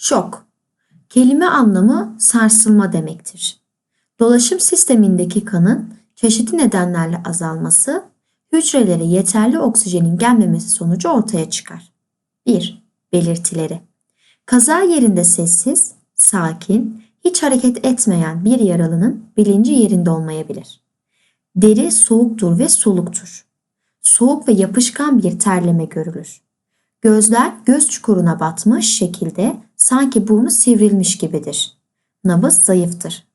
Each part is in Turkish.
Şok. Kelime anlamı sarsılma demektir. Dolaşım sistemindeki kanın çeşitli nedenlerle azalması, hücrelere yeterli oksijenin gelmemesi sonucu ortaya çıkar. 1. Belirtileri Kaza yerinde sessiz, sakin, hiç hareket etmeyen bir yaralının bilinci yerinde olmayabilir. Deri soğuktur ve soluktur. Soğuk ve yapışkan bir terleme görülür. Gözler göz çukuruna batmış şekilde sanki burnu sivrilmiş gibidir. Nabız zayıftır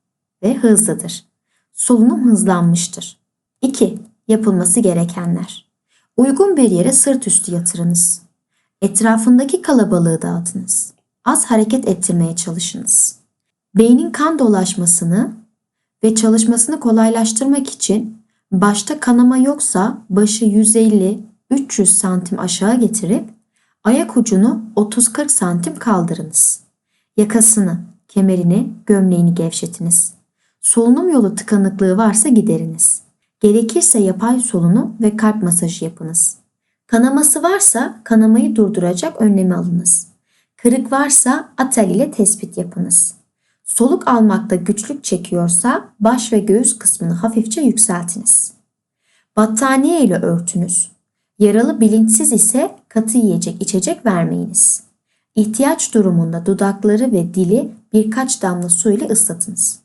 ve hızlıdır. Solunum hızlanmıştır. 2. Yapılması gerekenler. Uygun bir yere sırt üstü yatırınız. Etrafındaki kalabalığı dağıtınız. Az hareket ettirmeye çalışınız. Beynin kan dolaşmasını ve çalışmasını kolaylaştırmak için başta kanama yoksa başı 150-300 santim aşağı getirip ayak ucunu 30-40 santim kaldırınız. Yakasını, kemerini, gömleğini gevşetiniz. Solunum yolu tıkanıklığı varsa gideriniz. Gerekirse yapay solunum ve kalp masajı yapınız. Kanaması varsa kanamayı durduracak önlemi alınız. Kırık varsa atel ile tespit yapınız. Soluk almakta güçlük çekiyorsa baş ve göğüs kısmını hafifçe yükseltiniz. Battaniye ile örtünüz. Yaralı bilinçsiz ise katı yiyecek içecek vermeyiniz. İhtiyaç durumunda dudakları ve dili birkaç damla su ile ıslatınız.